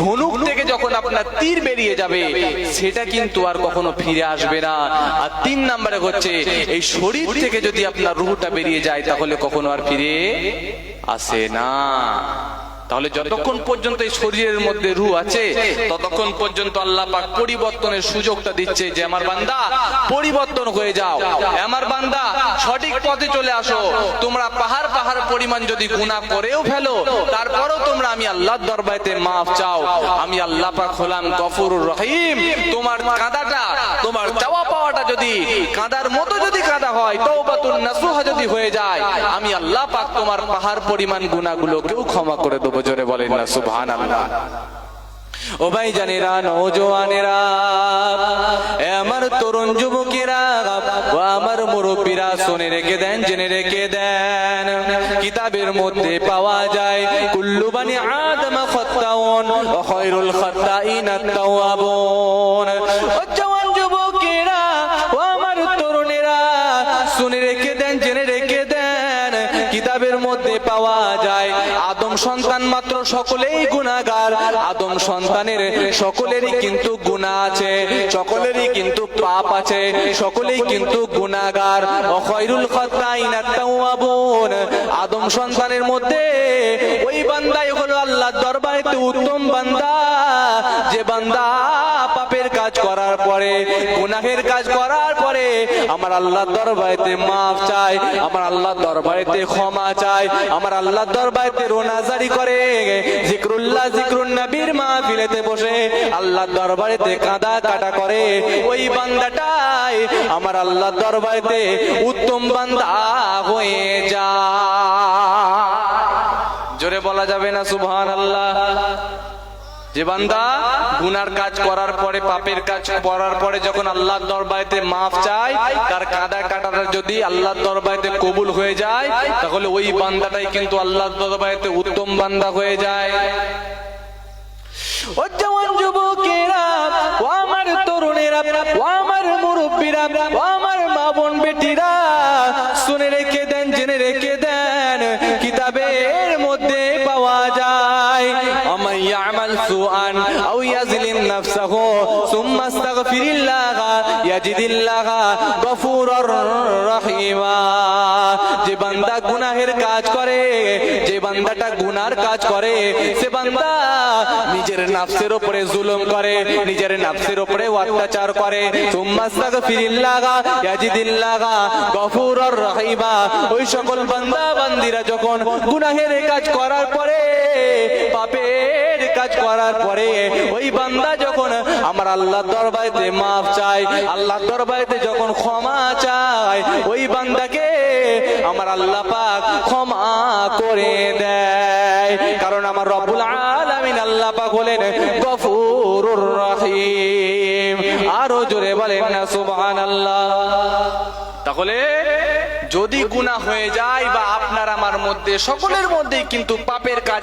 ধনুক থেকে যখন আপনার তীর বেরিয়ে যাবে, সেটা কিন্তু আর কখনো ফিরে আসবে না। আর তিন নম্বরে হচ্ছে, এই শরীর থেকে যদি আপনার রুহটা বেরিয়ে যায়, তাহলে কখনো আর ফিরে আসে না। তাহলে যতক্ষণ পর্যন্ত এই শরীরের মধ্যে রু আছে, ততক্ষণ পর্যন্ত আল্লাহ পাক পরিবর্তনের সুযোগটা দিচ্ছে যে, আমার বান্দা, পরিবর্তন হয়ে যাও। আমার বান্দা, সঠিক পথে চলে আসো। তোমরা পাহাড় পাহাড় পরিমাণ যদি গুনাহ করেও ফেলো, তারপরও তোমরা আমি আল্লাহর দরবারে মাফ চাও। আমি আল্লাহ পাক হলাম গফুরুর রহিম। তোমার কাঁদাটা তোমার চাওয়া পাওয়াটা যদি কাঁদার মতো যদি কাঁদা হয়, তওবাতুন নাসুহা যদি হয়ে যায়, আমি আল্লাহ পাক তোমার পাহাড় পরিমাণ গুনাহগুলোকেও ক্ষমা করে দেবো, জোরে বলেন না, সুবহানাল্লাহ। ও ভাই জানেরা নৌজওয়ানেরা আমার তরুণ যুবকেরা, ও আমার মুরব্বীরা, শুনে রেখে দেন, জেনে রেখে দেন, কিতাবের মধ্যে পাওয়া যায়, কুল্লু বানি আদম খত্তাউন, ও খয়রুল খত্তাইন আত-তাওয়াবুন ও কিতাবের মধ্যে পাওয়া যায়। আদম সন্তান মাত্র সকলেই গুণাগার আদম সন্তানের সকলেরই কিন্তু গুণা আছে, সকলেরই কিন্তু পাপ আছে, সকলেই কিন্তু গুণাগার অখয়রুল তাওয়াবুন আদম সন্তানের মধ্যে ওই বান্দাই হলো আল্লাহ দরবারেতে উত্তম বান্দা। যে বান্দা কাজ করার পরে, গুনাহের কাজ করার পরে আমার আল্লাহর দরবারেতে মাফ চাই আমার আল্লাহর দরবারেতে ক্ষমা চাই আমার আল্লাহর দরবারেতে রোনাজারি করে। জিক্রুল্লাহ জিক্রুন নবীর মাহফিলেতে বসে আল্লাহর দরবারেতে কাঁদা কাটা করে। ওই বান্দাটাই আমার আল্লাহর দরবারেতে উত্তম বান্দা হয়ে যায়। জোরে বলা যাবে না সুবহান আল্লাহ যে বান্দা গুনার কাজ করার পরে, পাপের কাজ করার পরে যখন আল্লাহর দরবারেতে মাফ চায়, তার কাদা কাটাটা যদি আল্লাহর দরবারেতে কবুল হয়ে যায়, তাহলে ওই বান্দাটাই কিন্তু আল্লাহর দরবারেতে উত্তম বান্দা হয়ে যায়। ও জওয়ান যুবকেরা يعمل سوءا او يظلم نفسه ثم استغفر الله يجد الله غفورا رحيما যে বান্দা গুনাহের কাজ করে যে বান্দাটা গুনার কাজ করে সে বান্দা নিজের নাফসের উপরে জুলুম করে নিজের নাফসের উপরে অত্যাচার করে তুম্মাস্তাগফিরিল্লাহা ইয়াজিদিল্লাহা গফুরুর রহিমা ওই সকল বান্দা বান্দিরা যখন গুনাহের কাজ করার পরে পাপের কাজ করার পরে ওই বান্দা যখন আমার আল্লাহ দরবারেতে মাফ চায় আল্লাহ দরবারেতে যখন ক্ষমা চায়, ওই বান্দাকে আমার আল্লাহ পাক ক্ষমা করে দেয়। কারণ আমার রব্বুল আলামিন আল্লাহ পাক হলেন গফুরুর রহিম। আরও জোরে বলেন না, সুবহানাল্লাহ। তাহলে যদি গুনাহ হয়ে যায় বা আপনার আমার মধ্যে, সকলের মধ্যেই কিন্তু পাপের কাজ